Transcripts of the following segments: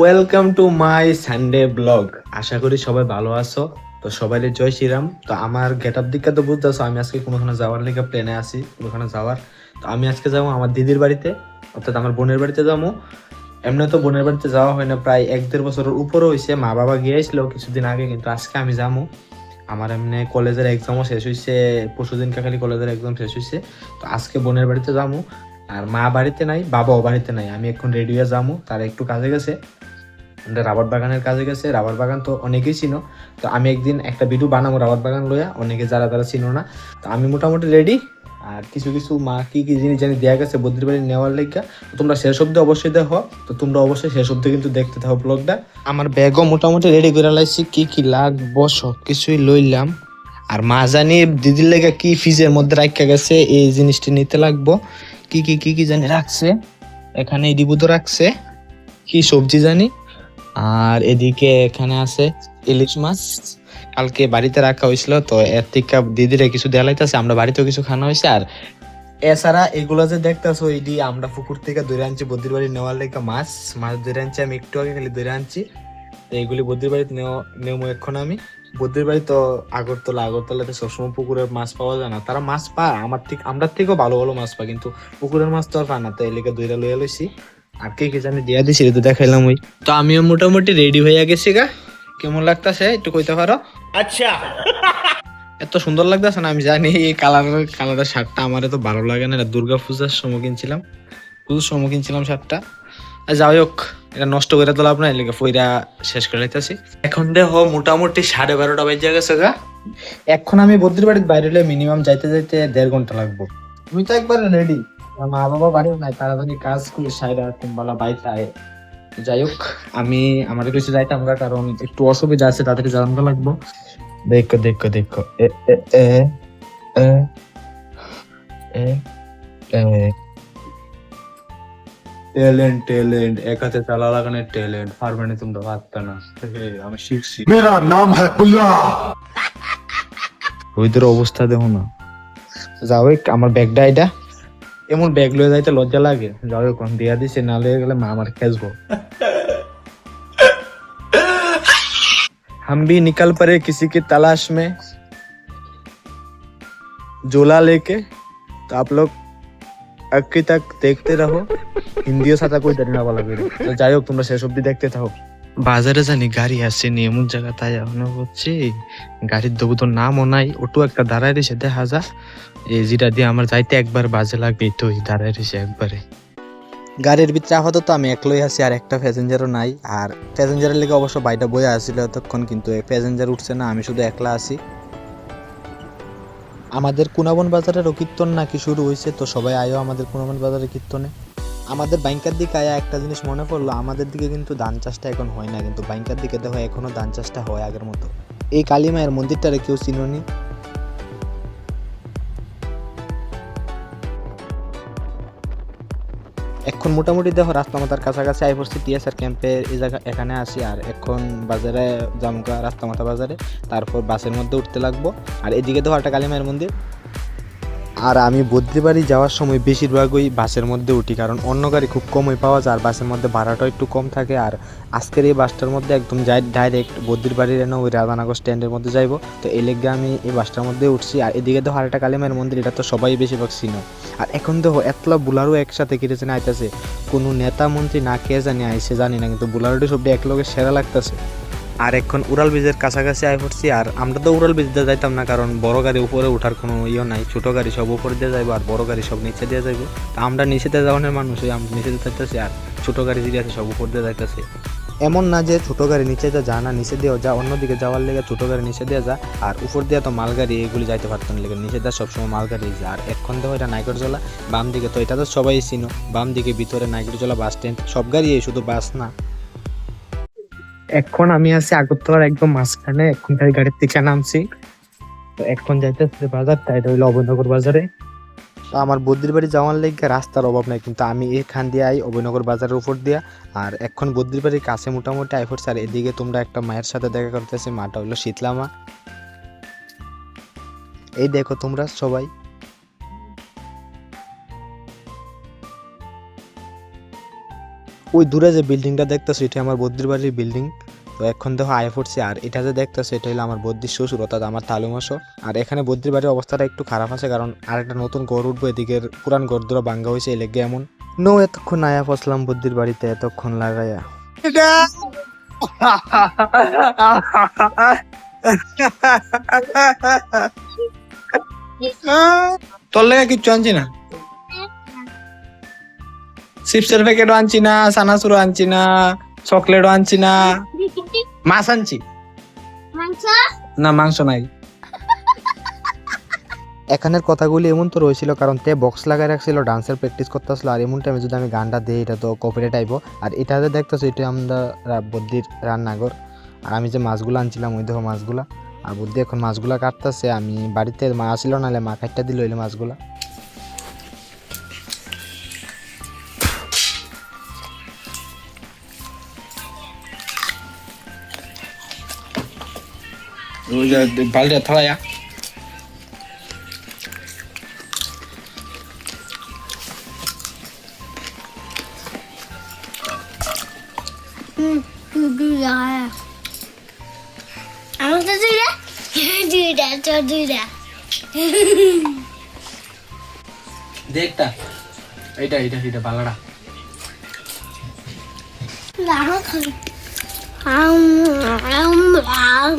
Welcome to my Sunday blog আশা করি সবাই ভালো আছো। তো সবাই জয় শ্রীরাম। তো আমার গেট আপ দিকটা তো বুঝতেছো, আমি আজকে কোনোখানে যাওয়ার লেগে প্লেনে আসি কোনোখানে যাওয়ার। তো আমি আজকে যাব আমার দিদির বাড়িতে, অর্থাৎ আমার বোনের বাড়িতে যাব। এমনি তো বোনের বাড়িতে যাওয়া হয় না, প্রায় এক দেড় বছরের উপরে হয়েছে মা বাবা গিয়েছিল কিছুদিন আগে, কিন্তু আজকে আমি যাব। আমার এমনি কলেজের এক্সামও শেষ হয়েছে পরশু দিন খালি কলেজের এক্সাম শেষ হয়েছে তো আজকে বোনের বাড়িতে যাব। আর মা বাড়িতে নাই, বাবাও বাড়িতে নাই। আমি এখন রেডি হয়ে যাব তারা একটু কাজে গেছে। রাবার বাগানের কাজে গেছে। রাবার বাগান তো অনেকেই চিনো। তো আমি একদিন একটা ভিডিও বানাবো রাবার বাগান লইয়া, অনেকে যারা যারা চিনো না। তো আমি মোটামুটি রেডি আর কিছু কিছু মা কি কি জিনিস জানি দেওয়া গেছে বদ্রির বাড়ি নেওয়ার লেগা। তোমরা শেষ অব্দি অবশ্যই দেখো। তো তোমরা অবশ্যই শেষ অব্দি কিন্তু দেখতে থাকো ব্লগটা আমার ব্যাগও মোটামুটি রেডি করে লাইছি। কি কি লাগবো সব কিছুই লইলাম। আর মা জানি দিদির লেগে কি ফ্রিজের মধ্যে রাখা গেছে, এই জিনিসটি নিতে লাগবো। কি কি কি কি জানি রাখছে? এখানে ইডিবুতো রাখছে। কি সবজি জানি? আর এদিকে এখানে আছে ইলিশ মাছ। কালকে বাড়িতে রাখা হয়েছিল, তো এর থেকে দিদিরে কিছু দেওয়া আমরা বাড়িতেও কিছু খাওয়া হয়েছে। আর এছাড়া এগুলো যে দেখতেছো এটি আমরা পুকুর থেকে ধরে আনছি, বদ্রির বাড়ি নেওয়ার লেগে মাছ। মাছ ধরে আনছি, আমি একটু আগে খালি ধরে আনছি। তো এইগুলি বদ্রির বাড়িতে নেওয়া নেব এখন আমি। বদ্রির বাড়ি তো আগরতলা আগরতলাতে সবসময় পুকুরের মাছ পাওয়া যায় না। তারা মাছ পায় আমার ঠিক আমরা থেকেও ভালো ভালো মাছ পায় কিন্তু পুকুরের মাছ তো আর পায় না। তো এলাকা দুইটা লইয়া লইছি আর কে কে জানি দিয়া দিছি তো দেখাইলাম ওই। তো আমিও মোটামুটি রেডি হয়ে গেছি গা। কেমন লাগতাছে একটু কইতে পারো? আচ্ছা। এত সুন্দর লাগতেছে না আমি জানি এই কালার কালারের শার্টটা আমার এত ভালো লাগে না। এটা দুর্গা পূজার সময় কিনছিলাম পুজোর সময় কিনছিলাম শার্টটা আর যাই হোক এটা নষ্ট করে তোলা আপনার এলাকা ফইরা শেষ করে লাইতেছি এখন দেহ মোটামুটি সাড়ে বারোটা বাজে গেছে গা। এখন আমি বদ্রির বাড়ির বাইরে হলে মিনিমাম যাইতে যাইতে দেড় ঘণ্টা লাগবো। তুমি তো একবার রেডি মা বাবা বাড়িও নাই তাড়াতাড়ি কাজ করে সাইডা তিনবেলা বাইতে আয় যাই হোক আমি আমার কিছু যাইতাম গা কারণ একটু অসুবিধা আছে তাড়াতাড়ি জানানো লাগবো। দেখো দেখো দেখো এ এ এ এ এ এ ট্যালেন্ট ট্যালেন্ট এক হাতে তালা লাগানোর ট্যালেন্ট পারবে তোমরা পারতে না হে, আমি শিখছি मेरा नाम है बुल्ला ওইদের অবস্থা দেখো না যাও হোক, আমার ব্যাগটা এটা এমন ব্যাগ লয়ে যাইতে লজ্জা লাগে যাও হোক, এখন দিয়া দিছে না লয়ে গেলে মা আমার খেসবো हम भी निकल पड़े किसी की तलाश में झोला लेके तो आप लोग अक्की तक देखते रहो হিন্দিও সাথে কই জানি না বলা করে। তো যাই হোক তোমরা শেষ অব্দি দেখতে থাকো। বাজারে জানি গাড়ি আসেনি এমন জায়গা তাই এখনও হচ্ছে গাড়ির দেবো তো নামও নাই ওটু একটা দাঁড়ায় রয়েছে দেখা যা এই যেটা দিয়ে আমার যাইতে একবার বাজে লাগবে তো দাঁড়ায় রয়েছে একবারে। গাড়ির ভিতরে আপাতত আমি একলাই আছি আর একটা প্যাসেঞ্জারও নাই। আর প্যাসেঞ্জারের লেগে অবশ্য বাইটা বয়ে আসছিল এতক্ষণ কিন্তু প্যাসেঞ্জার উঠছে না আমি শুধু একলা আছি। আমাদের কুনাবন বাজারেরও কীর্তন নাকি শুরু হয়েছে তো সবাই আয়ো আমাদের কুনাবন বাজারের কীর্তনে। আমাদের বাইঙ্কার দিকে আয়া একটা জিনিস মনে পড়ল, আমাদের দিকে কিন্তু ধান চাষটা এখন হয় না, কিন্তু বাইঙ্কার দিকে দেখো এখনও ধান চাষটা হয় আগের মতো। এই কালী মায়ের মন্দিরটারে কেউ চিনোনি এখন মোটামুটি দেখো রাস্তা মাথার কাছাকাছি আই পড়ছি টিএসআর ক্যাম্পের এই জায়গা এখানে আসি, আর এখন বাজারে জামুকা রাস্তা মাথা বাজারে, তারপর বাসের মধ্যে উঠতে লাগবো। আর এদিকে দেখো একটা কালী মায়ের মন্দির। আর আমি বদ্রিবাড়ি যাওয়ার সময় বেশিরভাগই বাসের মধ্যে উঠি, কারণ অন্য গাড়ি খুব কমই পাওয়া যায় আর বাসের মধ্যে ভাড়াটাও একটু কম থাকে। আর আজকের এই বাসটার মধ্যে একদম যাই ডাইরেক্ট বদ্রির বাড়ির এনে ওই রাধানগর স্ট্যান্ডের মধ্যে যাইবো। তো এই লেগে আমি এই বাসটার মধ্যে উঠছি। আর এদিকে তো আরেকটা কালিমায়ের মন্দির, এটা তো সবাই বেশিরভাগ চিনো। আর এখন দেখো এতলা বুলারও একসাথে কিনেছে না আইতেছে। কোনো নেতা মন্ত্রী না কে জানি আইসে জানি না, কিন্তু বুলারোটি সবটি এক লগে সেরা লাগতেছে। আর এখন উড়াল ব্রিজের কাছাকাছি আই পড়ছি, আর আমরা তো উড়াল ব্রিজ দিয়ে যাইতাম না, কারণ বড় গাড়ি উপরে ওঠার কোনো ইয়ে নাই, ছোট গাড়ি সব উপরে দিয়ে যাইবো, আর বড় গাড়ি সব নিচে দিয়ে যাইবো। তা আমরা নিচে দিয়ে যাওয়ানোর মানুষ আমরা নিচে দিয়ে যাইতেছি, আর ছোট গাড়ি যেটি আছে সব উপর দিয়ে যাইতেছে। এমন না যে ছোট গাড়ি নিচে যা যা না, নিচে দিয়েও যা, অন্যদিকে যাওয়ার লেগে ছোট গাড়ি নিচে দিয়ে যা, আর উপর দিয়ে তো মালগাড়ি এগুলি যাইতে পারতাম লেগে, নিচে দেওয়া সবসময় মালগাড়ি যা। আর এখন দেখো এটা নাইকরজলা বাম দিকে তো এটা তো সবাই চিনো বাম দিকে ভিতরে নাইকরজলা বাস স্ট্যান্ড, সব গাড়ি শুধু বাস না। এখন আমি আছি আগরতলার একদম মাঝখানে, এখন তাই গাড়ির থেকে নামছি। তো এখন যাইতেছে বাজার, তাই এটা হইল অভয়নগর বাজারে। আমার বদ্রির বাড়ি যাওয়ার লেগে রাস্তার অভাব নাই, কিন্তু আমি এখান দিয়ে আই অভয়নগর বাজারের উপর দিয়া। আর এখন বদ্রির বাড়ির কাছে মোটামুটি আই আর এদিকে তোমরা একটা মায়ের সাথে দেখা করতেছি, মাটা হইল শীতলা মা এই দেখো তোমরা সবাই। ওই দূরে যে বিল্ডিংটা দেখতেছো এটা আমার বদ্রির বাড়ির বিল্ডিং। তো এখন দেখো আয় পড়ছে, আর এটা যে দেখতেছো, এটা হলো আমার বদ্রির শ্বশুর, অর্থাৎ আমার তালুমাসো। আর এখানে বদ্রির বাড়ির অবস্থাটা একটু খারাপ আছে, কারণ আরেকটা নতুন ঘর উঠবো, এদিকের পুরান ঘর দুটো ভাঙ্গা হয়েছে এই লেগে এমন। নো, এতক্ষণ আয়া ফসলাম বদ্রির বাড়িতে, এতক্ষণ লাগাইয়া তোর লেগে কিচ্ছু আনছি না। চিপসের প্যাকেটও আনছি না সানাসুরও আনছি না চকলেটও আনছি না। মাছ আনছি। না মাংস নাই। এখানের কথাগুলি এমন তো রয়েছিল কারণ তে বক্স লাগাই রাখছিল ডান্সের প্র্যাকটিস করতেছিল আর এমন টাইমে যদি আমি গানটা দিই এটা তো কপিরাইট আইব। আর এটাতে দেখতেছো এটা আমরা রা- বুদ্ধির রান্নাঘর। আর আমি যে মাছগুলো আনছিলাম ওই দেখো মাছগুলা। আর বুদ্ধি এখন মাছগুলা কাটতেছে আমি বাড়িতে মা আসিল নাহলে মা কাটটা দিল হইলে মাছগুলা। 발레 털어야. 응, 누구야? 아무도 들려? 들려, 저 들려. দেখতা এটা এটা এটা বালাড়া লাড়া খাই আম আম আম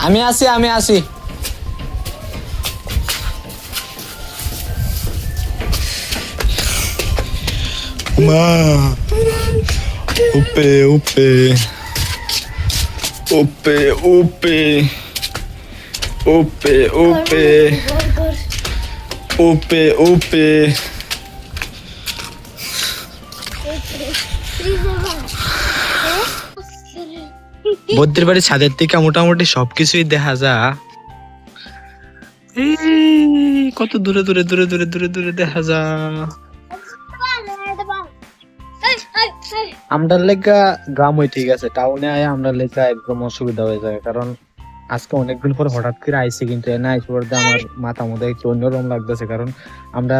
আমি আসি আমি আসি মা উপে উপে উপে উপে উপে উপে উপে উপে বদ্রির বাড়ির ছাদের থেকে মোটামুটি সবকিছুই দেখা যা। কত দূরে দূরে দূরে দূরে দূরে দূরে দেখা যা। আমরা লেগা গ্রাম হয়ে ঠিক আছে, টাউনে আয় আমরা লেগা একদম অসুবিধা হয়ে যায়, কারণ আজকে অনেকদিন পর হঠাৎ করে আইসি, কিন্তু এনে আইসি পড়তে আমার মাথা মধ্যে একটু অন্যরকম লাগতেছে, কারণ আমরা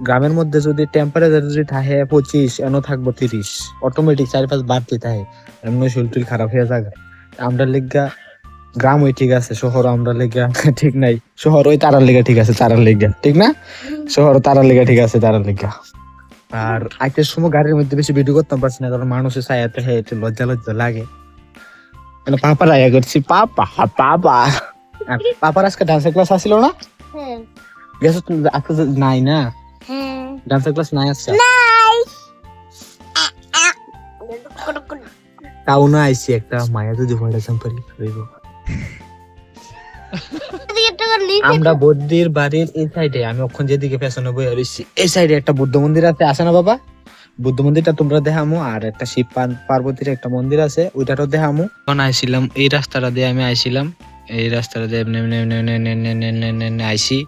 গ্রামের মধ্যে যদি টেম্পারেচার যদি থাকে পঁচিশ এনো থাকব তিরিশ অটোমেটিক চারি পাঁচ বাড়তে থাকে। এমনি শরীর খারাপ হয়ে যাবে। আমরা লেগা গ্রাম ওই ঠিক আছে শহর আমরা লেগা ঠিক নাই। শহর ওই তারার লেগা ঠিক আছে তারার লেগা ঠিক না? শহর তারার লেগা ঠিক আছে তারার লেগা। আর আইতের সময় গাড়ির মধ্যে বেশি ভিডিও করতাম পারছি না কারণ মানুষের ছায়াতে হ্যাঁ একটু লজ্জা লজ্জা লাগে। মানে পাপার আয়া করছি পাপা পাপা। পাপার আজকে ডান্সের ক্লাস আসছিল না? হ্যাঁ। গেছো তুমি আজকে নাই না? হ্যাঁ ডান্সের ক্লাস নাই আসছে নাই তাও না আইসি একটা মায়া যদি হইব আমরা বৌদ্ধির বাড়ির এই সাইডে আমি ওখান যেদিকে পেছনে বই এই সাইডে একটা বুদ্ধ মন্দির আছে আসে না বাবা বুদ্ধ মন্দিরটা তোমরা দেখামো আর একটা শিব পার- পার্বতীর একটা মন্দির আছে ওইটারও দেখামো তখন আইছিলাম এই রাস্তাটা দিয়ে আমি আইছিলাম এই রাস্তাটা দিয়ে এমনি এমনি এমনি এমনি এমনি এমনি এমনি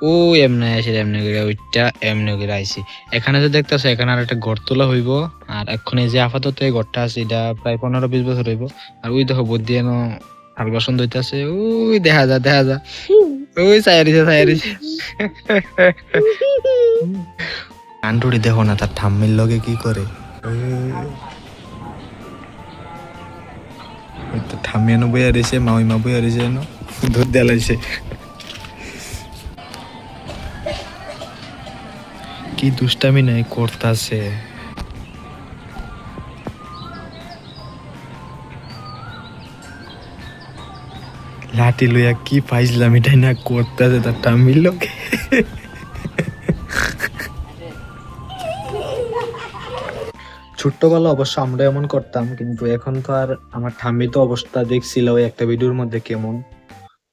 ও, এমনি আইসি এমনি করে ওইটা এমনি করে আইসি এখানে যে দেখতেছো, এখানে আর একটা ঘর তোলা হইব, আর এখন যে আপাতত এই ঘরটা আছে, এটা প্রায় পনেরো বিশ বছর হইব। আর ওই দেখো বুদ্ধি এনো আর বসন্ত হইতাছে, ওই দেখা যা দেখা যা। ওই সায়ারিছে সায়ারিছে আন্টুরি দেখো না, তার ঠাম্মির লগে কি করে? ঠাম্মি এনো বইয়া রয়েছে মাউই মা বইয়া রয়েছে এনো। দুধ দেলাইছে। কি দুষ্টামি নাই করতাছে। লাঠি লইয়া কি পাইছিলাম এটাই না করতেছে তার ঠাম্মির লোকে। ছোট্টবেলা অবশ্য আমরা এমন করতাম, কিন্তু এখন তো আর আমার ঠাম্মি তো অবস্থা দেখছিল ওই একটা ভিডিওর মধ্যে কেমন।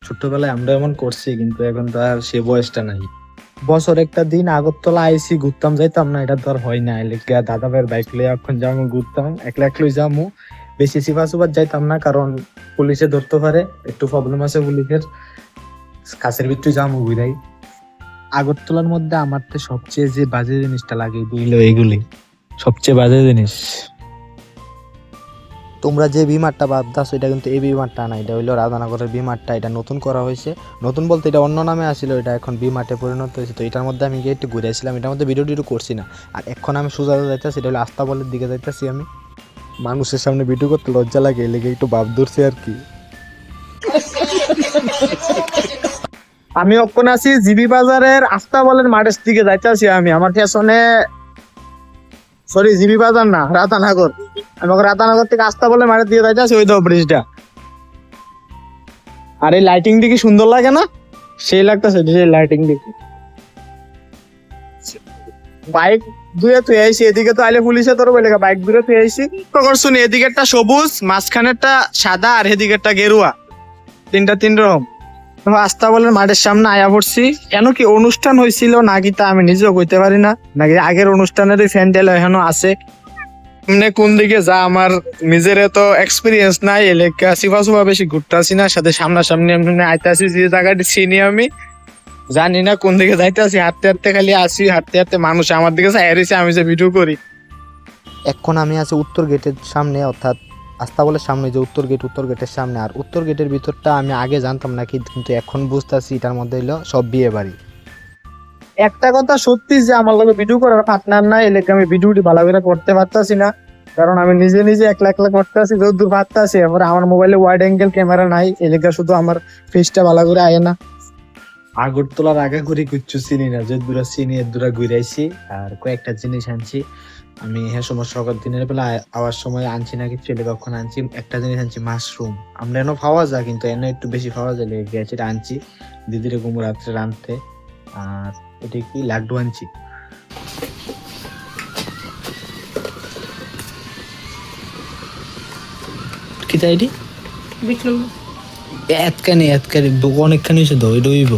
ছোট্টবেলায় আমরা এমন করছি, কিন্তু এখন তো আর সে বয়সটা নাই। বছর একটা দিন আগরতলা আইসি ঘুরতাম, যাইতাম না, এটা আর হয় না। এলাকা দাদা ভাইয়ের বাইক লিয়ে এখন যাব ঘুরতাম, একলা একলাই যাব বেশি সিফা সুফার যাইতাম না, কারণ পুলিশে ধরতে পারে, একটু প্রবলেম আছে পুলিশের। কাছের ভিতরে যাব ঘুরাই। আগরতলার মধ্যে আমার তো সবচেয়ে যে বাজে জিনিসটা লাগে এগুলি সবচেয়ে বাজে জিনিস। তোমরা যে বিমারটা ভাবতাছো, এটা কিন্তু এই বিমারটা না, এটা হইল রাধানগরের বিমারটা, এটা নতুন করা হয়েছে। নতুন বলতে এটা অন্য নামে আসছিল এটা এখন বিমার্টে পরিণত হয়েছে। তো এটার মধ্যে আমি গিয়ে একটু ঘুরে আসছিলাম, এটার মধ্যে ভিডিও টিডিও করছি না। আর এখন আমি সোজা যাইতেছি, এটা হলো আস্তাবলের দিকে যাইতেছি আমি। মানুষের সামনে ভিডিও করতে লজ্জা লাগে লেগে একটু ভাব ধরছি আর কি। আমি অক্ষণ আছি জিবি বাজারের আস্তাবলের মাঠের দিকে যাইতেছি আমি, আমার পেছনে সরি, জিবি বাজার না, রাতানগর। আমাকে রাতানগর থেকে আস্তাবলের মাঠের দিকে যাইতেছি ওই তো ব্রিজটা আর এই লাইটিং দেখি সুন্দর লাগে না? সেই লাগতেছে সেই লাইটিং দেখি। বাইক দুয়ে তুই আইসি এদিকে তো আইলে পুলিশে তোর বলে বাইক দূরে তুই আইসি তখন শুনি এদিকে একটা সবুজ, মাঝখানেরটা সাদা, আর এদিকে গেরুয়া। তিনটা তিন রকম। তো আস্তাবলের মাঠের সামনে আয়া পড়ছি। কেন কি অনুষ্ঠান হয়েছিল নাকি তা আমি নিজেও কইতে পারি না। নাকি আগের অনুষ্ঠানের ফ্যান্ডেল এখনও আছে। এমনি কোন দিকে যা আমার নিজের এত এক্সপিরিয়েন্স নাই এলাকা সিফা সুফা বেশি ঘুরতে আসি না, সাথে সামনাসামনি এমনি আইতে আসি, যে জায়গাটি চিনি আমি। জানি না কোন দিকে যাইতে আসি, হাঁটতে হাঁটতে খালি আসি, হাঁটতে হাঁটতে মানুষ আমার দিকে চাই আমি যে ভিডিও করি। এখন আমি আছি উত্তর গেটের সামনে, অর্থাৎ আস্তাবলের সামনে যে উত্তর গেট উত্তর গেটের সামনে। আর উত্তর গেটের ভিতরটা আমি আগে জানতাম না কিন্তু এখন বুঝতেছি এটার মধ্যে হলো সব বিয়ে বাড়ি। একটা কথা সত্যি যে আমার লগে ভিডিও করার পার্টনার নাই এলাকা আমি ভিডিওটি ভালো করে করতে পারতাছি না? কারণ আমি নিজে নিজে একলা একলা করতে আছি যতদূর পারতাছি। এবার আমার মোবাইলে ওয়াইড অ্যাঙ্গেল ক্যামেরা নাই এলাকা শুধু আমার ফেসটা ভালো করে আয় না? আগরতলার আগে ঘুরে কিচ্ছু চিনি না যে দূরা চিনি দূরা ঘুরাইছি আর কয়েকটা জিনিস আনছি। আমি হ্যাঁ সময় সকাল দিনের বেলা আওয়ার সময় আনছি না কিছু এলে কখন আনছি একটা জিনিস আনছি মাশরুম আমরা এনে পাওয়া যায় কিন্তু এনে একটু বেশি পাওয়া যায় লেগে গেছে এটা আনছি দিদিরে ঘুমো রাত্রে রাঁধতে। আর এটা কি লাড্ডু আনছি। কি তাই এটি বিক্রম। এতখানি এতখানি অনেকখানি হয়েছে তো এটা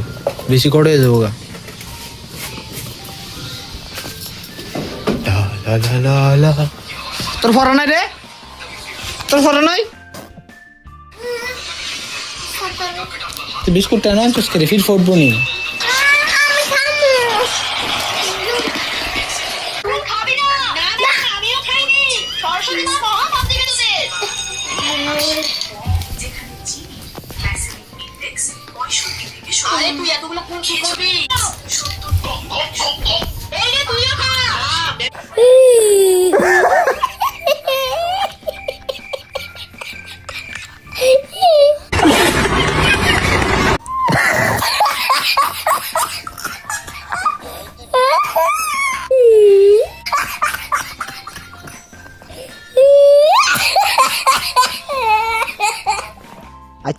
বেশি করে হয়ে যাব গা তোর ফরা নাই রে তোর ফরা নাই বিস্কুটটা না আনছিস করে ফির ফুটবো নি তুই এতগুলো কোন কি করবি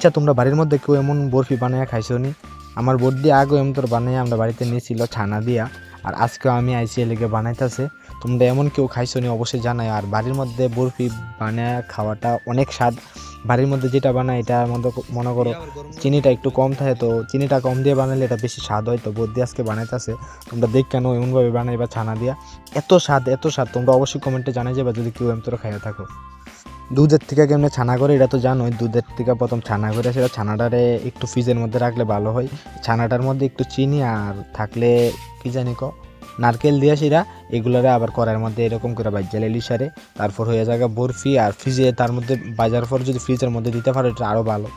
আচ্ছা তোমরা বাড়ির মধ্যে কেউ এমন বরফি বানাইয়া খাইছো নি? আমার বর্দি আগে এমন তোর বানাইয়া আমরা বাড়িতে নিয়েছিল ছানা দিয়া, আর আজকেও আমি আইসি এলেগে বানাইতেছে। তোমরা এমন কেউ খাইছো নি অবশ্যই জানাই আর বাড়ির মধ্যে বরফি বানায় খাওয়াটা অনেক স্বাদ। বাড়ির মধ্যে যেটা বানায় এটা মধ্যে মনে করো চিনিটা একটু কম থাকে, তো চিনিটা কম দিয়ে বানালে এটা বেশি স্বাদ হয়। তো বর্দি আজকে বানাইতেছে, তোমরা দেখ কেন এমনভাবে বানাই বা ছানা দিয়া। এত স্বাদ এত স্বাদ, তোমরা অবশ্যই কমেন্টে জানাই যাবে যদি কেউ এম তোরা খাইয়া থাকো। দুধের থেকে কেমনে ছানা করে, এটা তো জানোই, দুধের থেকে প্রথম ছানা করে সেটা ছানাটারে একটু ফ্রিজের মধ্যে রাখলে ভালো হয়। ছানাটার মধ্যে একটু চিনি আর থাকলে কী জানি ক, নারকেল দিয়ে সেটা এগুলারে আবার করার মধ্যে এরকম করে বাজ্যা লেলি সারে তারপর হয়ে যাবে বরফি আর ফ্রিজে তার মধ্যে বাজার পর যদি ফ্রিজের মধ্যে দিতে পারো, এটা আরও ভালো।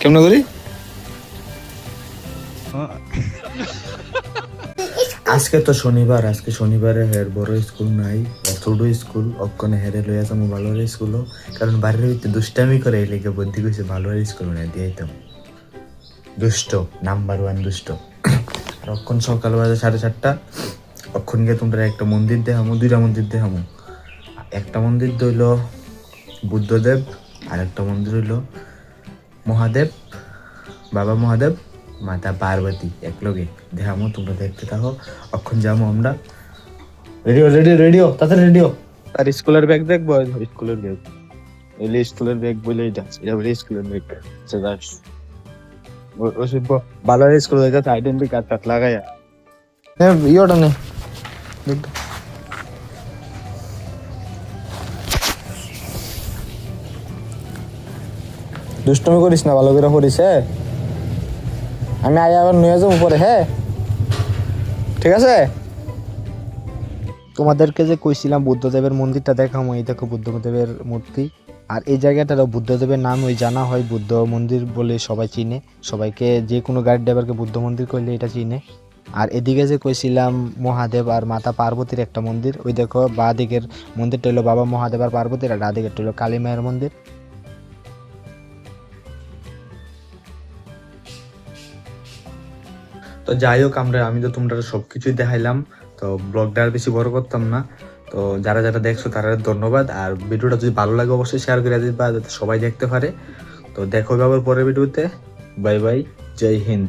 কেমন করি? আজকে তো শনিবার, আজকে শনিবারে হের বড় স্কুল নাই ছোট স্কুল অক্ষণে হেরে লইয়া যাব ভালো স্কুল কারণ বাড়ির ভিতরে দুষ্টামি করে এই লেগে বুদ্ধি কইছে ভালো স্কুল মানে দিয়ে দুষ্ট, নাম্বার ওয়ান দুষ্ট। অক্ষণ সকাল বাজে সাড়ে চারটা অক্ষণ গিয়ে তোমরা একটা মন্দির দেখামো, দুইটা মন্দির দেখামো। একটা মন্দির দইল বুদ্ধদেব আর একটা মন্দির হইল মহাদেব, বাবা মহাদেব, মাতা পার্বতী এক একলগে। দেখামো, তোমরা দেখতে থাকো অক্ষণ যাব আমরা। রেডিও রেডিও রেডিও তাড়াতাড়ি রেডিও আর স্কুলের ব্যাগ দেখব? স্কুলের ব্যাগ স্কুলের ব্যাগ বলে এটা এটা বলে স্কুলের ব্যাগ আচ্ছা যাচ্ছে আইডেন্টি কার্ড টার্ড লাগাইয়া হ্যাঁ ইয়েটা নে। দুষ্টমি করিস না ভালো করে করিস হ্যাঁ? আমি আই আবার নিয়ে যাব পরে হ্যাঁ? ঠিক আছে? তোমাদেরকে যে কইছিলাম বুদ্ধদেবের মন্দিরটা দেখামো এই দেখো বুদ্ধদেবের মূর্তি। আর এই জায়গাটার বুদ্ধদেবের নাম ওই জানা হয়, বুদ্ধ মন্দির বলে সবাই চিনে। সবাইকে যে কোনো গাইড ড্রাইভারকে বুদ্ধ মন্দির করলে এটা চিনে। আর এদিকে যে কইছিলাম মহাদেব আর মাতা পার্বতীর একটা মন্দির, ওই দেখো বা দিকের মন্দিরটা হলো বাবা মহাদেব আর পার্বতীর আর ডা দিকেরটা হলো কালী মায়ের মন্দির। তো যাই হোক আমরা, আমি তো তোমরা সব কিছুই দেখাইলাম। তো ব্লগটা আর বেশি বড় করতাম না। তো যারা যারা দেখছ তারা ধন্যবাদ। আর ভিডিওটা যদি ভালো লাগে অবশ্যই শেয়ার করে দিবা, যাতে সবাই দেখতে পারে। তো দেখো আবার পরের ভিডিওতে। বাই বাই জয় হিন্দ